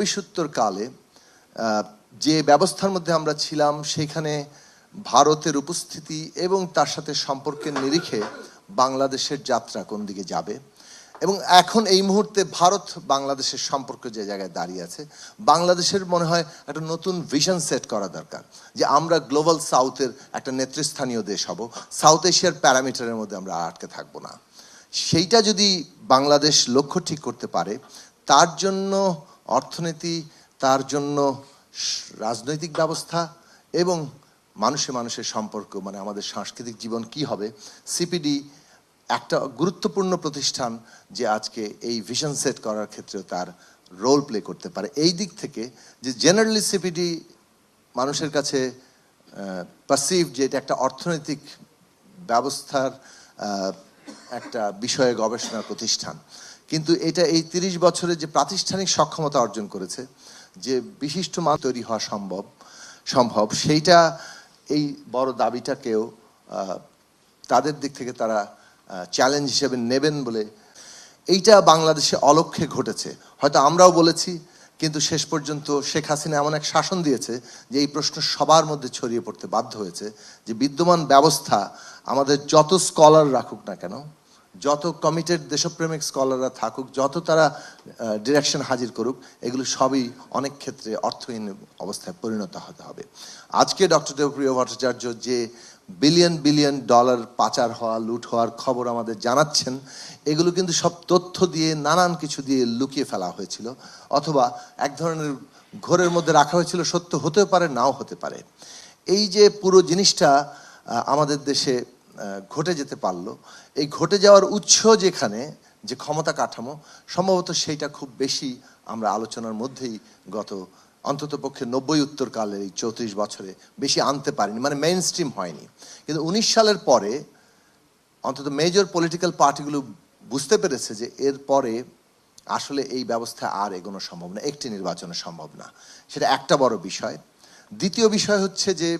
চব্বিশোত্তর কালে যে ব্যবস্থার মধ্যে আমরা ছিলাম, সেখানে ভারতের উপস্থিতি এবং তার সাথে সম্পর্কের নিরিখে বাংলাদেশের যাত্রা কোন দিকে যাবে? এবং এখন এই মুহূর্তে ভারত বাংলাদেশের সম্পর্ক যে জায়গায় দাঁড়িয়ে আছে, বাংলাদেশের মনে হয় একটা নতুন ভিশন সেট করা দরকার, যে আমরা গ্লোবাল সাউথের একটা নেতৃস্থানীয় দেশ হব সাউথ এশিয়ার প্যারামিটারের মধ্যে আমরা আটকে থাকব না। সেইটা যদি বাংলাদেশ লক্ষ্য ঠিক করতে পারে, তার জন্য অর্থনীতি, তার জন্য রাজনৈতিক ব্যবস্থা এবং মানুষে মানুষের সম্পর্ক মানে আমাদের সাংস্কৃতিক জীবন কি হবে? সিপিডি একটা গুরুত্বপূর্ণ প্রতিষ্ঠান যে আজকে এই ভিশন সেট করার ক্ষেত্রেও তার রোল প্লে করতে পারে। এই দিক থেকে যে জেনারেলি সিপিডি মানুষের কাছে পারসিভ যে এটা একটা অর্থনৈতিক ব্যবস্থার একটা বিষয়ে গবেষণা প্রতিষ্ঠান। কিন্তু এটা এই তিরিশ বছরে যে প্রাতিষ্ঠানিক সক্ষমতা অর্জন করেছে, যে বিশিষ্ট মান তৈরি হওয়া সম্ভব সম্ভব, সেইটা এই বড় দাবিটাকেও তাদের দিক থেকে তারা চ্যালেঞ্জ হিসেবে নেবেন বলে এইটা বাংলাদেশে অলক্ষ্যে ঘটেছে। হয়তো আমরাও বলেছি, কিন্তু শেষ পর্যন্ত শেখ হাসিনা এমন এক শাসন দিয়েছে যে এই প্রশ্ন সবার মধ্যে ছড়িয়ে পড়তে বাধ্য হয়েছে যে বিদ্যমান ব্যবস্থা আমাদের যত স্কলার রাখুক না কেন যত কমিটেড দেশপ্রেমিক স্কলাররা থাকুক, যত তারা ডিরেকশন হাজির করুক, এগুলো সবই অনেক ক্ষেত্রে অর্থহীন অবস্থায় পরিণত হতে হবে। আজকে ডক্টর দেবপ্রিয় ভট্টাচার্য যে বিলিয়ন বিলিয়ন ডলার পাচার হওয়া, লুট হওয়ার খবর আমাদের জানাচ্ছেন, এগুলো কিন্তু সব তথ্য দিয়ে, নানান কিছু দিয়ে লুকিয়ে ফেলা হয়েছিল, অথবা এক ধরনের ঘোরের মধ্যে রাখা হয়েছিল, সত্য হতেও পারে, নাও হতে পারে। এই যে পুরো জিনিসটা আমাদের দেশে ঘটে যেতে পারল। এই ঘটে যাওয়ার উৎস যেখানে, যে ক্ষমতা কাঠামো, সম্ভবত সেইটা খুব বেশি আমরা আলোচনার মধ্যেই গত অন্তত পক্ষে নব্বই উত্তরকালের এই চৌত্রিশ বছরে বেশি আনতে পারিনি মানে মেইন স্ট্রিম হয়নি। কিন্তু উনিশ সালের পরে অন্তত মেজর পলিটিক্যাল পার্টিগুলো বুঝতে পেরেছে যে এর পরে আসলে এই ব্যবস্থা আর এগোনো সম্ভব না, একটি নির্বাচনে সম্ভব না। সেটা একটা বড় বিষয়। দ্বিতীয় বিষয় হচ্ছে যে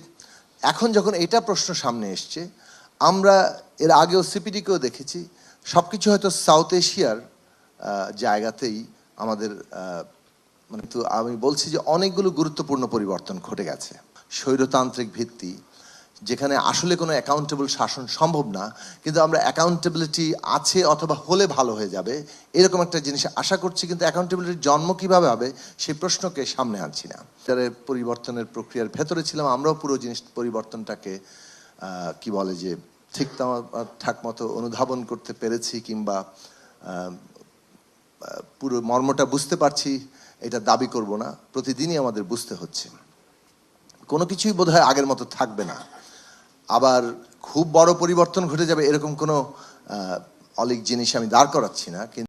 এখন যখন এটা প্রশ্ন সামনে এসছে আমরা এর আগেও সিপিডিকেও দেখেছি। সব কিছু হয়তো সাউথ এশিয়ার জায়গাতেই আমাদের মানে তো আমি বলছি যে অনেকগুলো গুরুত্বপূর্ণ পরিবর্তন ঘটে গেছে। স্বৈরতান্ত্রিক ভিত্তি, যেখানে আসলে কোনো অ্যাকাউন্টেবল শাসন সম্ভব না, কিন্তু আমরা অ্যাকাউন্টেবিলিটি আছে অথবা হলে ভালো হয়ে যাবে, এরকম একটা জিনিস আশা করছি, কিন্তু অ্যাকাউন্টেবিলিটির জন্ম কীভাবে হবে, সেই প্রশ্নকে সামনে আনছি না। পরিবর্তনের প্রক্রিয়ার ভেতরে ছিলাম, আমরাও পুরো জিনিস পরিবর্তনটাকে কি বলে যে ঠিক ঠাক মতো অনুধাবন করতে পেরেছি কিংবা পুরো মর্মটা বুঝতে পারছি, এটা দাবি করব না। প্রতিদিনই আমাদের বুঝতে হচ্ছে। কোনো কিছুই বোধহয় আগের মতো থাকবে না। আবার খুব বড় পরিবর্তন ঘটে যাবে এরকম কোনো অলিক জিনিস আমি দাঁড় করাচ্ছি না, কিন্তু